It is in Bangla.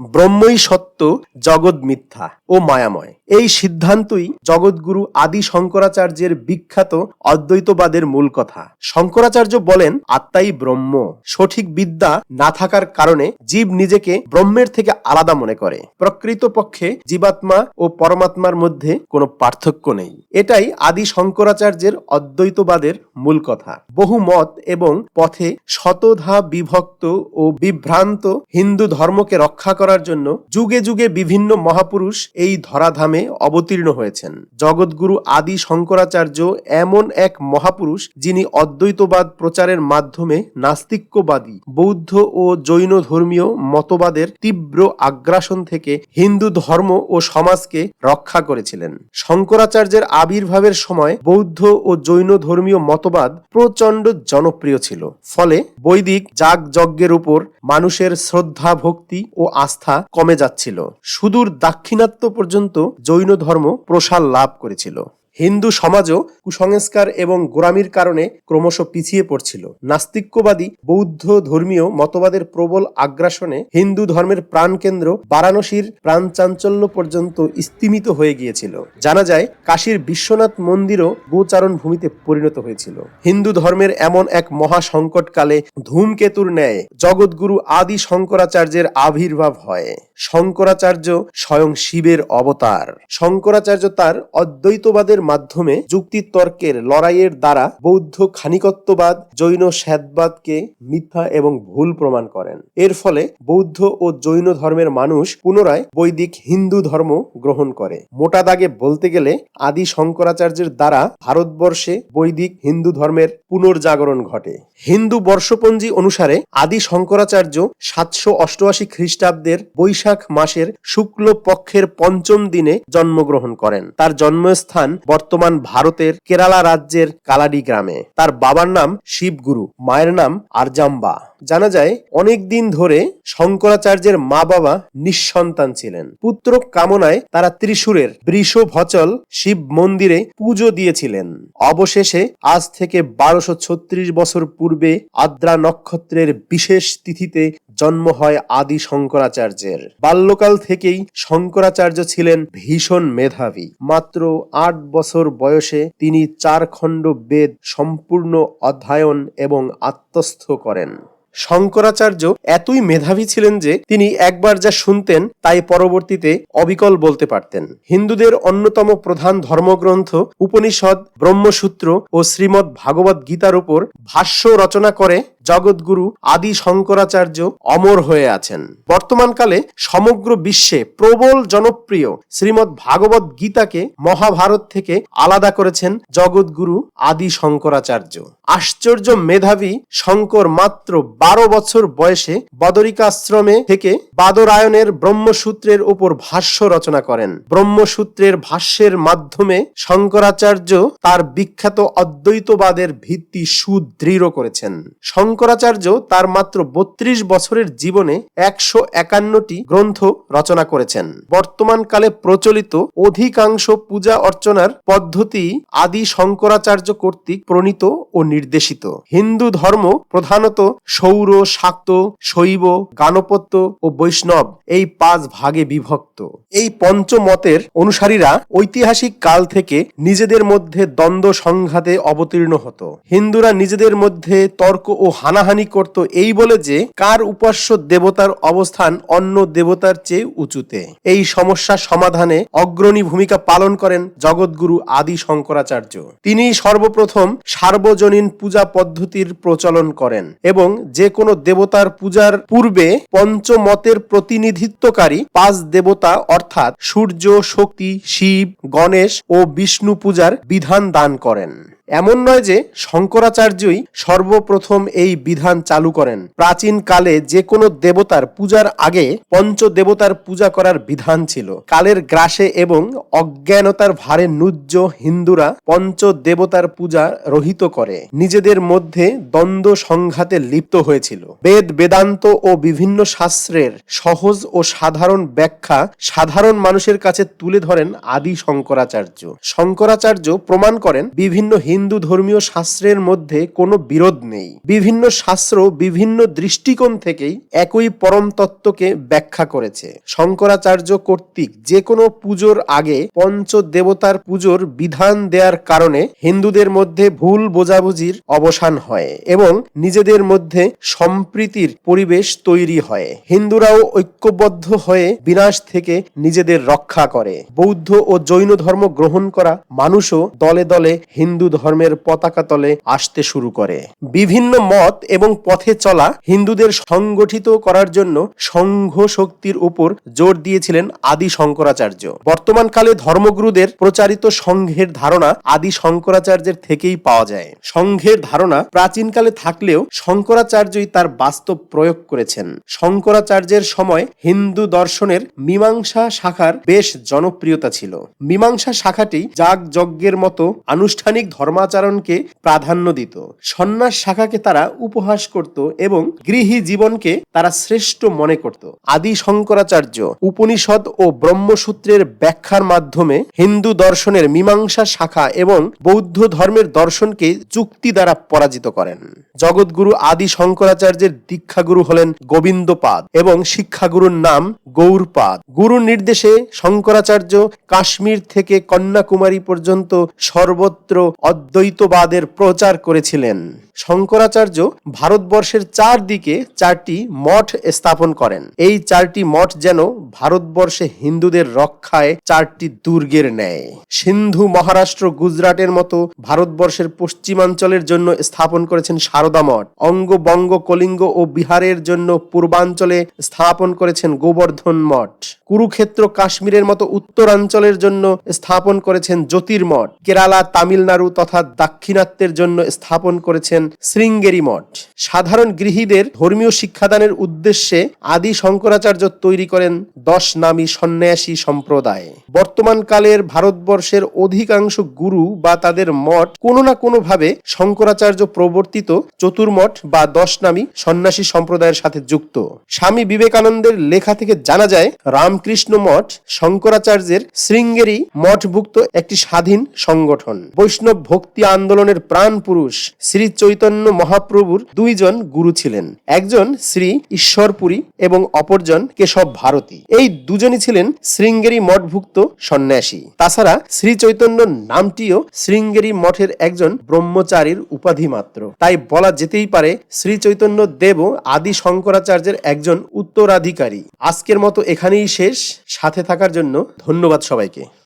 ব্রহ্মই সত্য, জগৎ মিথ্যা ও মায়াময়। এই সিদ্ধান্তই জগৎগুরু আদি শঙ্করাচার্যের বিখ্যাত অদ্বৈতবাদের মূল কথা। শঙ্করাচার্য বলেন, আত্মাই ব্রহ্ম। সঠিক বিদ্যা না থাকার কারণে জীব নিজেকে ব্রহ্মের থেকে আলাদা মনে করে। প্রকৃতপক্ষে জীবাত্মা ও পরমাত্মার মধ্যে কোনো পার্থক্য নেই। এটাই আদি শঙ্করাচার্যের অদ্বৈতবাদের মূল কথা। বহু মত এবং পথে শতধা বিভক্ত ও বিভ্রান্ত হিন্দু ধর্মকে রক্ষা করার জন্য যুগে যুগে বিভিন্ন মহাপুরুষ এই ধরাধামে অবতীর্ণ হয়েছেন। জগৎগুরু আদি শঙ্করাচার্য এমন এক মহাপুরুষ যিনি অদ্বৈতবাদ প্রচারের মাধ্যমে নাস্তিক্যবাদী, বৌদ্ধ ও জৈন ধর্মীয় মতবাদের তীব্র আগ্রাসন থেকে হিন্দু ধর্ম ও সমাজকে রক্ষা করেছিলেন। শঙ্করাচার্যের আবির্ভাবের সময় বৌদ্ধ ও জৈন ধর্মীয় মতবাদ প্রচণ্ড জনপ্রিয় ছিল। ফলে বৈদিক যাগ যজ্ঞের উপর মানুষের শ্রদ্ধা ভক্তি ও আস্থা কমে যাচ্ছিল। সুদূর দাক্ষিণাত্য পর্যন্ত জৈন ধর্ম প্রসার লাভ করেছিল। হিন্দু সমাজও কুসংস্কার এবং গোড়ামির কারণে ক্রমশ পিছিয়ে পড়ছিল। নাস্তিক্যবাদী, বৌদ্ধ ধর্মীয় মতবাদের প্রবল আগ্রাসনে হিন্দু ধর্মের প্রাণকেন্দ্র বারাণসীর প্রাণ চাঞ্চল্য পর্যন্ত স্তিমিত হয়ে গিয়েছিল। জানা যায়, কাশীর বিশ্বনাথ মন্দিরও গোচারণ ভূমিতে পরিণত হয়েছিল। হিন্দু ধর্মের এমন এক মহা সংকটকালে ধূমকেতুর ন্যায় জগৎগুরু আদি শঙ্করাচার্যের আবির্ভাব হয়। শঙ্করাচার্য স্বয়ং শিবের অবতার। শঙ্করাচার্য তার অদ্বৈতবাদের মাধ্যমে যুক্তিতর্কের লড়াইয়ের দ্বারা বৌদ্ধ খানিকত্ববাদ, জৈন শ্বেতবাদকে মিথ্যা এবং ভুল প্রমাণ করেন। এর ফলে বৌদ্ধ ও জৈন ধর্মের মানুষ পুনরায় বৈদিক হিন্দু ধর্ম গ্রহণ করে। মোটা দাগে বলতে গেলে আদি শঙ্করাচার্যের দ্বারা ভারতবর্ষে বৈদিক হিন্দু ধর্মের পুনর্জাগরণ ঘটে। হিন্দু বর্ষপঞ্জি অনুসারে আদি শঙ্করাচার্য সাতশো অষ্টআশি খ্রিস্টাব্দের বৈশাখ মাসের শুক্ল পক্ষের পঞ্চম দিনে জন্মগ্রহণ করেন। তার জন্মস্থান বর্তমান ভারতের কেরালা রাজ্যের কালাডি গ্রামে। তার বাবার নাম শিবগুরু, মায়ের নাম আরজাম্বা। জানা যায় অনেক দিন ধরে শঙ্করাচার্যের মা বাবা নিঃসন্তান ছিলেন। পুত্র কামনায় তারা ত্রিশূরের বৃষভচল শিব মন্দিরে পুজো দিয়েছিলেন। অবশেষে আজ থেকে বারোশো ছত্রিশ বছর পূর্বে আদ্রা নক্ষত্রের বিশেষ তিথিতে জন্ম হয় আদি শঙ্করাচার্যের। বাল্যকাল থেকেই শঙ্করাচার্য ছিলেন ভীষণ মেধাবী। মাত্র আট বছর বয়সে তিনি চার খণ্ড বেদ সম্পূর্ণ অধ্যয়ন এবং আত্মস্থ করেন। শঙ্করাচার্য এতই মেধাবী ছিলেন যে তিনি একবার যা শুনতেন তাই পরবর্তীতে অবিকল বলতে পারতেন। হিন্দুদের অন্যতম প্রধান ধর্মগ্রন্থ, উপনিষদ, ব্রহ্মসূত্র ও শ্রীমৎ ভাগবত গীতার উপর ভাষ্য রচনা করে জগৎগুরু আদি শঙ্করাচার্য অমর হয়ে আছেন। বর্তমানকালে সমগ্র বিশ্বে প্রবল জনপ্রিয় শ্রীমৎ ভাগবত গীতাকে মহাভারত থেকে আলাদা করেছেন জগৎগুরু আদি শঙ্করাচার্য। আশ্চর্য মেধাবী শঙ্কর মাত্র বারো বছর বয়সে বদরিকাশ্রমে থেকে বাদরায়ণের ব্রহ্মসূত্রের উপর ভাষ্য রচনা করেন। ব্রহ্মসূত্রের ভাষ্যের মাধ্যমে শঙ্করাচার্য তার বিখ্যাত অদ্বৈতবাদের ভিত্তি সুদৃঢ় করেছেন। শঙ্করাচার্য তার মাত্র বত্রিশ বছরের জীবনে একশো একান্নটি গ্রন্থ রচনা করেছেন। বর্তমানকালে প্রচলিত অধিকাংশ পূজা অর্চনার পদ্ধতি আদি শঙ্করাচার্য কর্তৃক প্রণীত ও নির্দেশিত। হিন্দু ধর্ম প্রধানত সৌর, শাক্ত, শৈব, গানপত্য ও বৈষ্ণব এই পাঁচ ভাগে বিভক্ত। এই পঞ্চমতের অনুসারীরা ঐতিহাসিক কাল থেকে নিজেদের মধ্যে দ্বন্দ্ব সংঘাতে অবতীর্ণ হতো। হিন্দুরা নিজেদের মধ্যে তর্ক ও হানাহানি করত এই বলে যে, কার উপাস্য দেবতার অবস্থান অন্য দেবতার চেয়ে উঁচুতে? এই সমস্যা সমাধানে অগ্রণী ভূমিকা পালন করেন জগৎগুরু আদি শঙ্করাচার্য। তিনি সর্বপ্রথম সার্বজনীন পূজা পদ্ধতির প্রচলন করেন এবং যে কোনো দেবতার পূজার পূর্বে পঞ্চমতের প্রতিনিধিত্বকারী পাঁচ দেবতা, অর্থাৎ সূর্য, শক্তি, শিব, গণেশ ও বিষ্ণু পূজার বিধান দান করেন। এমন নয় যে শঙ্করাচার্যই সর্বপ্রথম এই বিধান চালু করেন। প্রাচীন কালে যে কোনো দেবতার পূজার আগে পঞ্চ দেবতার পূজা করার বিধান ছিল। কালের গ্রাসে এবং অজ্ঞানতার ভারে নুজ্জ হিন্দুরা পঞ্চ দেবতার পূজা রহিত করে। নিজেদের মধ্যে দ্বন্দ্ব সংঘাতে লিপ্ত হয়েছিল। বেদ, বেদান্ত ও বিভিন্ন শাস্ত্রের সহজ ও সাধারণ ব্যাখ্যা সাধারণ মানুষের কাছে তুলে ধরেন আদি শঙ্করাচার্য। শঙ্করাচার্য প্রমাণ করেন বিভিন্ন হিন্দু হিন্দু ধর্মীয় শাস্ত্রের মধ্যে কোনো বিরোধ নেই। বিভিন্ন শাস্ত্র বিভিন্ন দৃষ্টিকোণ থেকেই একই পরম তত্ত্বকে ব্যাখ্যা করেছে। শঙ্করাচার্য কর্তৃক যে কোনো পুজোর আগে পঞ্চ দেবতার পুজোর বিধান দেওয়ার কারণে হিন্দুদের মধ্যে ভুল বোঝাবুঝির অবসান হয় এবং নিজেদের মধ্যে সম্প্রীতির পরিবেশ তৈরি হয়। হিন্দুরাও ঐক্যবদ্ধ হয়ে বিনাশ থেকে নিজেদের রক্ষা করে। বৌদ্ধ ও জৈন ধর্ম গ্রহণ করা মানুষও দলে দলে হিন্দু ধর্মের পতাকা তলে আসতে শুরু করে। বিভিন্ন মত এবং পথে চলা হিন্দুদের সংগঠিত করার জন্য সংঘ শক্তির উপর জোর দিয়েছিলেন আদি শঙ্করাচার্য। বর্তমান কালে ধর্মগুরুদের প্রচারিত সংঘের ধারণা আদি শঙ্করাচার্যের থেকেই পাওয়া যায়। সংঘের ধারণা প্রাচীনকালে থাকলেও শঙ্করাচার্যই তার বাস্তব প্রয়োগ করেছেন। শঙ্করাচার্যের সময় হিন্দু দর্শনের মীমাংসা শাখার বেশ জনপ্রিয়তা ছিল। মীমাংসা শাখাটি যাগ যজ্ঞের মতো আনুষ্ঠানিক ধর্মাচরণকে প্রাধান্য দিত। সন্ন্যাস শাখাকে তারা উপহাস করত এবং গৃহী জীবনকে তারা শ্রেষ্ঠ মনে করত। আদি শঙ্করাচার্য উপনিষদ ও ব্রহ্মসূত্রের ব্যাখ্যার মাধ্যমে হিন্দু দর্শনের মীমাংসা শাখা এবং বৌদ্ধ ধর্মের দর্শনকে যুক্তি দ্বারা পরাজিত করেন। জগৎগুরু আদি শঙ্করাচার্যের দীক্ষাগুরু হলেন গোবিন্দপাদ এবং শিক্ষাগুরুর নাম গৌরপাদ। গুরুর নির্দেশে শঙ্করাচার্য কাশ্মীর থেকে কন্যাকুমারী পর্যন্ত সর্বত্র অদ্বৈতবাদের প্রচার করেছিলেন। শঙ্করাচার্য ভারতবর্ষের চারদিকে চারটি মঠ স্থাপন করেন। এই চারটি মঠ যেন ভারতবর্ষে হিন্দুদের রক্ষায় চারটি দুর্গের ন্যায়। সিন্ধু মহারাষ্ট্র গুজরাটের মতো ভারতবর্ষের পশ্চিমাঞ্চলের জন্য স্থাপন করেছেন সারদা মঠ। অঙ্গ বঙ্গ কলিঙ্গ ও বিহারের জন্য পূর্বাঞ্চলে স্থাপন করেছেন গোবর্ধন মঠ। কুরুক্ষেত্র কাশ্মীরের মতো উত্তরাঞ্চলের জন্য স্থাপন করেছেন জ্যোতির্মঠ। কেরালা, তামিলনাড়ু তথা দাক্ষিণাত্যের জন্য স্থাপন করেছেন শৃঙ্গেরি মঠ। সাধারণ গৃহীদের ধর্মীয় শিক্ষাদানের উদ্দেশ্যে আদি শঙ্করাচার্য তৈরি করেন দশ নামী সন্ন্যাসী সম্প্রদায়। বর্তমান কালের ভারতবর্ষের অধিকাংশ গুরু বা তাদের মঠ কোনো না কোনো ভাবে শঙ্করাচার্য প্রবর্তিত চতুর্মঠ বা দশ নামী সন্ন্যাসী সম্প্রদায়ের সাথে যুক্ত। স্বামী বিবেকানন্দের লেখা থেকে জানা যায়, রামকৃষ্ণ মঠ শঙ্করাচার্যের শৃঙ্গেরি মঠভুক্ত একটি স্বাধীন সংগঠন। বৈষ্ণব ভক্তি আন্দোলনের প্রাণ পুরুষ শ্রী চৈতন্য মহাপ্রভুর দুইজন গুরু ছিলেন। একজন শ্রী ঈশ্বরপুরী এবং অপরজন কেশব ভারতী। এই দুজনই ছিলেন শৃঙ্গেরি মঠভুক্ত সন্ন্যাসী। তাছাড়া শ্রী চৈতন্য নামটিও শৃঙ্গেরি মঠের একজন ব্রহ্মচারীর উপাধি মাত্র। তাই বলা যেতেই পারে শ্রী চৈতন্য দেবও আদি শঙ্করাচার্যের একজন উত্তরাধিকারী। আজকের মতো এখানেই শেষ। সাথে থাকার জন্য ধন্যবাদ সবাইকে।